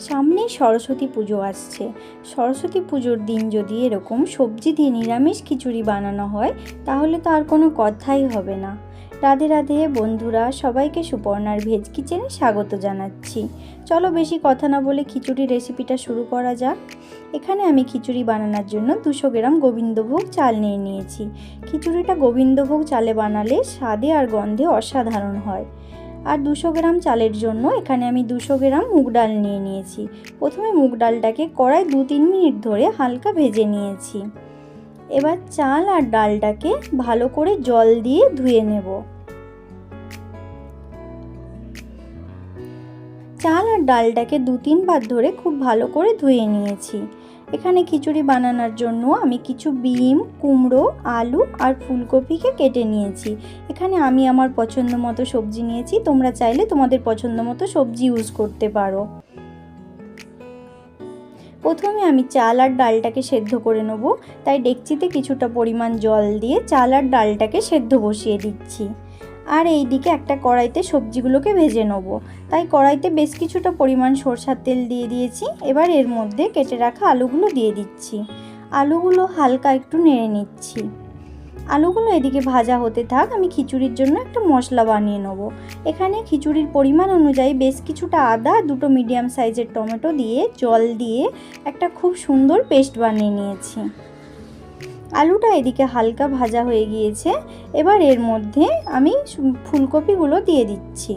সামনেই সরস্বতী পুজো আসছে। সরস্বতী পুজোর দিন যদি এরকম সবজি দিয়ে নিরামিষ খিচুড়ি বানানো হয়, তাহলে তো আর কোনো কথাই হবে না। রাধে রাধে বন্ধুরা, সবাইকে সুপর্ণার ভেজ কিচেনে স্বাগত জানাচ্ছি। চলো বেশি কথা না বলে খিচুড়ি রেসিপিটা শুরু করা যাক। এখানে আমি খিচুড়ি বানানোর জন্য দুশো গ্রাম গোবিন্দভোগ চাল নিয়ে নিয়েছি। খিচুড়িটা গোবিন্দভোগ চালে বানালে স্বাদে আর গন্ধে অসাধারণ হয়। আর দুশো গ্রাম চালের জন্য এখানে আমি দুশো গ্রাম মুগ ডাল নিয়ে নিয়েছি। প্রথমে মুগ ডালটাকে কড়াই দু তিন মিনিট ধরে হালকা ভেজে নিয়েছি। এবার চাল আর ডালটাকে ভালো করে জল দিয়ে ধুয়ে নেব। চাল আর ডালটাকে দু তিনবার ধরে খুব ভালো করে ধুয়ে নিয়েছি। এখানে খিচুড়ি বানানোর জন্য আমি কিছু বিম, কুমড়ো, আলু আর ফুলকপিকে কেটে নিয়েছি। এখানে আমি আমার পছন্দ মতো সবজি নিয়েছি। তোমরা চাইলে তোমাদের পছন্দ মতো সবজি ইউজ করতে পারো। প্রথমে আমি চাল আর ডালটাকে সেদ্ধ করে নেব। তাই ডেকচিতে কিছুটা পরিমাণ জল দিয়ে চাল আর ডালটাকে সেদ্ধ বসিয়ে দিচ্ছি। আর এই দিকে একটা কড়াইতে সবজিগুলোকে ভেজে নেব। তাই কড়াইতে বেশ কিছুটা পরিমাণ সরষার তেল দিয়ে দিয়েছি। এবার এর মধ্যে কেটে রাখা আলুগুলো দিয়ে দিচ্ছি। আলুগুলো হালকা একটু নেড়ে নিচ্ছি। আলুগুলো এদিকে ভাজা হতে থাক, আমি খিচুড়ির জন্য একটা মশলা বানিয়ে নেব। এখানে খিচুড়ির পরিমাণ অনুযায়ী বেশ কিছুটা আদা, দুটো মিডিয়াম সাইজের টমেটো দিয়ে, জল দিয়ে একটা খুব সুন্দর পেস্ট বানিয়ে নিয়েছি। আলুটা এদিকে হালকা ভাজা হয়ে গিয়েছে। এবার এর মধ্যে আমি ফুলকপিগুলো দিয়ে দিচ্ছি।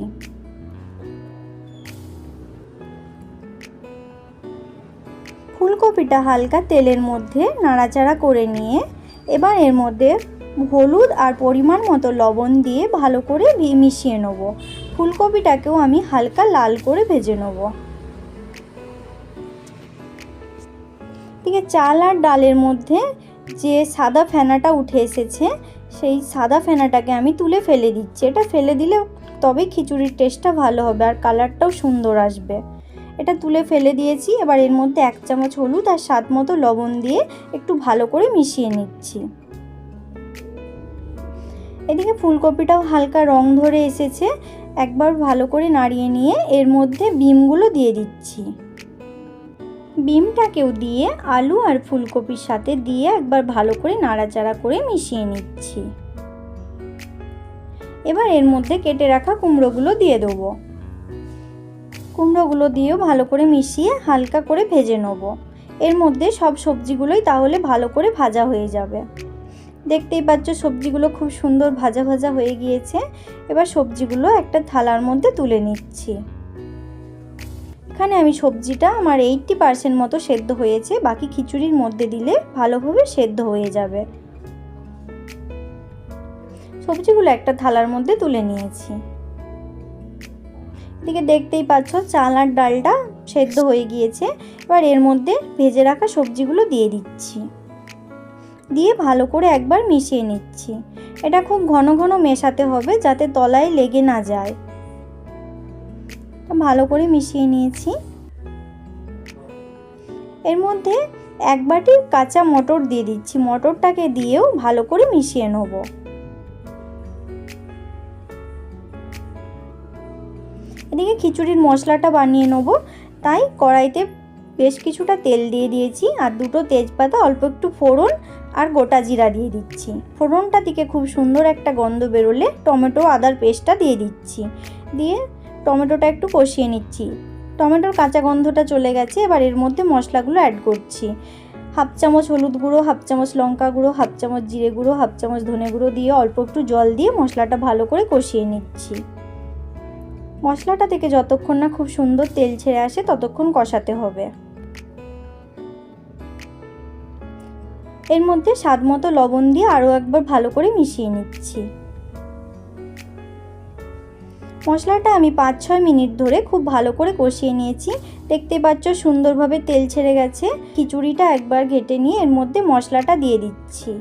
ফুলকপিটা হালকা তেলের মধ্যে নাড়াচাড়া করে নিয়ে এবার এর মধ্যে হলুদ আর পরিমাণ মতো লবণ দিয়ে ভালো করে মিশিয়ে নেব। ফুলকপিটাকেও আমি হালকা লাল করে ভেজে নেব। ঠিক চাল আর ডালের মধ্যে যে সাদা ফেনাটা উঠে এসেছে, সেই সাদা ফেনাটাকে আমি তুলে ফেলে দিচ্ছি। এটা ফেলে দিলে তবে খিচুড়ির টেস্টটা ভালো হবে আর কালারটাও সুন্দর আসবে। এটা তুলে ফেলে দিয়েছি, এবার এর মধ্যে এক চামচ হলুদ আর স্বাদ মতো লবণ দিয়ে একটু ভালো করে মিশিয়ে নিচ্ছি। এদিকে ফুলকপিটাও হালকা রং ধরে এসেছে, একবার ভালো করে নাড়িয়ে নিয়ে এর মধ্যে বিমগুলো দিয়ে দিচ্ছি। বিমটাকেও দিয়ে আলু আর ফুলকপির সাথে দিয়ে একবার ভালো করে নাড়াচাড়া করে মিশিয়ে নিচ্ছি। এবার এর মধ্যে কেটে রাখা কুমড়োগুলো দিয়ে দেবো। কুমড়োগুলো দিয়েও ভালো করে মিশিয়ে হালকা করে ভেজে নেব। এর মধ্যে সব সবজিগুলোই তাহলে ভালো করে ভাজা হয়ে যাবে। দেখতেই পাচ্ছ সবজিগুলো খুব সুন্দর ভাজা ভাজা হয়ে গিয়েছে। এবার সবজিগুলো একটা থালার মধ্যে তুলে নিচ্ছি। এখানে আমি সবজিটা আমার এইটটি পার্সেন্ট মতো সেদ্ধ হয়েছে, বাকি খিচুড়ির মধ্যে দিলে ভালোভাবে সেদ্ধ হয়ে যাবে। সবজিগুলো একটা থালার মধ্যে তুলে নিয়েছি। এদিকে দেখতেই পাচ্ছ চাল আর ডালটা সেদ্ধ হয়ে গিয়েছে, এবার এর মধ্যে ভেজে রাখা সবজিগুলো দিয়ে দিচ্ছি। দিয়ে ভালো করে একবার মিশিয়ে নিচ্ছি। এটা খুব ঘন ঘন মেশাতে হবে যাতে তলায় লেগে না যায়। ভালো করে মিশিয়ে নিয়েছি। এর মধ্যে এক বাটি কাঁচা মটর দিয়ে দিচ্ছি। মটরটাকে দিয়েও ভালো করে মিশিয়ে নেব। এদিকে খিচুড়ির মশলাটা বানিয়ে নেব। তাই কড়াইতে বেশ কিছুটা তেল দিয়ে দিয়েছি আর দুটো তেজপাতা, অল্প একটু ফোড়ন আর গোটা জিরা দিয়ে দিচ্ছি। ফোড়নটা থেকে খুব সুন্দর একটা গন্ধ বেরোলে টমেটো, আদার পেস্টটা দিয়ে দিচ্ছি। দিয়ে টমেটোটা একটু কষিয়ে নিচ্ছি। টমেটোর কাঁচা গন্ধটা চলে গেছে, এবার এর মধ্যে মশলাগুলো অ্যাড করছি। হাফ চামচ হলুদ গুঁড়ো, হাফ চামচ লঙ্কা গুঁড়ো, হাফ চামচ জিরে গুঁড়ো, হাফ চামচ ধনে গুঁড়ো দিয়ে অল্প একটু জল দিয়ে মশলাটা ভালো করে কষিয়ে নিচ্ছি। মশলাটা থেকে যতক্ষণ না খুব সুন্দর তেল ছেড়ে আসে, ততক্ষণ কষাতে হবে। এর মধ্যে স্বাদ মতো লবণ দিয়ে আরও একবার ভালো করে মিশিয়ে নিচ্ছি। মশলাটা আমি পাঁচ ছয় মিনিট ধরে খুব ভালো করে কষিয়ে নিয়েছি। দেখতে পাচ্ছ সুন্দরভাবে তেল ছেড়ে গেছে। খিচুড়িটা একবার ঘেটে নিয়ে এর মধ্যে মশলাটা দিয়ে দিচ্ছি।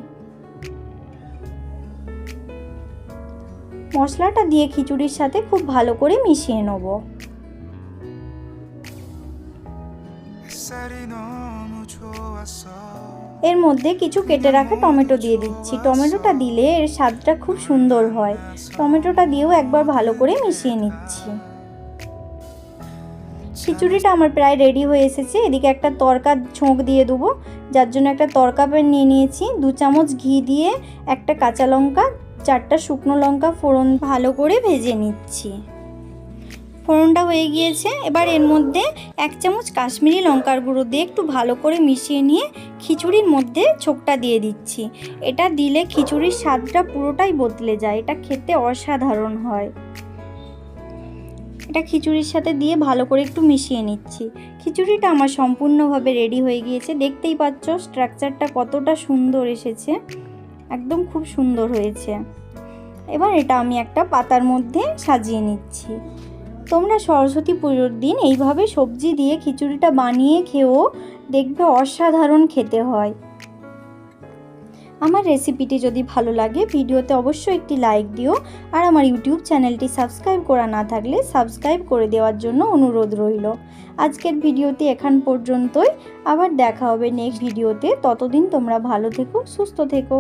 মশলাটা দিয়ে খিচুড়ির সাথে খুব ভালো করে মিশিয়ে নেব। এর মধ্যে কিছু কেটে রাখা টমেটো দিয়ে দিচ্ছি। টমেটোটা দিলে এর স্বাদটা খুব সুন্দর হয়। টমেটোটা দিয়েও একবার ভালো করে মিশিয়ে নিচ্ছি। খিচুড়িটা আমার প্রায় রেডি হয়ে এসেছে। এদিকে একটা তরকা ছোঁক দিয়ে দেবো। যার জন্য একটা তরকা প্যান নিয়ে নিয়েছি। দু চামচ ঘি দিয়ে একটা কাঁচা লঙ্কা, চারটা শুকনো লঙ্কা ফোড়ন ভালো করে ভেজে নিচ্ছি। ফোড়নটা হয়ে গিয়েছে। এবার এর মধ্যে এক চামচ কাশ্মীরি লঙ্কার গুঁড়ো দিয়ে একটু ভালো করে মিশিয়ে নিয়ে খিচুড়ির মধ্যে ছোকটা দিয়ে দিচ্ছি। এটা দিলে খিচুড়ির স্বাদটা পুরোটাই বদলে যায়। এটা খেতে অসাধারণ হয়। এটা খিচুড়ির সাথে দিয়ে ভালো করে একটু মিশিয়ে নিচ্ছি। খিচুড়িটা আমার সম্পূর্ণভাবে রেডি হয়ে গিয়েছে। দেখতেই পাচ্ছ, স্ট্রাকচারটা কতটা সুন্দর এসেছে। একদম খুব সুন্দর হয়েছে। এবার এটা আমি একটা পাতার মধ্যে সাজিয়ে নিচ্ছি। তোমরা সরস্বতী পুজোর দিন এইভাবে সবজি দিয়ে খিচুড়িটা বানিয়ে খেয়েও দেখবে অসাধারণ খেতে হয়। আমার রেসিপিটি যদি ভালো লাগে, ভিডিওতে অবশ্যই একটি লাইক দিও আর আমার ইউটিউব চ্যানেলটি সাবস্ক্রাইব করা না থাকলে সাবস্ক্রাইব করে দেওয়ার জন্য অনুরোধ রইল। আজকের ভিডিওটি এখান পর্যন্তই। আবার দেখা হবে নেক্সট ভিডিওতে। ততদিন তোমরা ভালো থেকো, সুস্থ থেকো।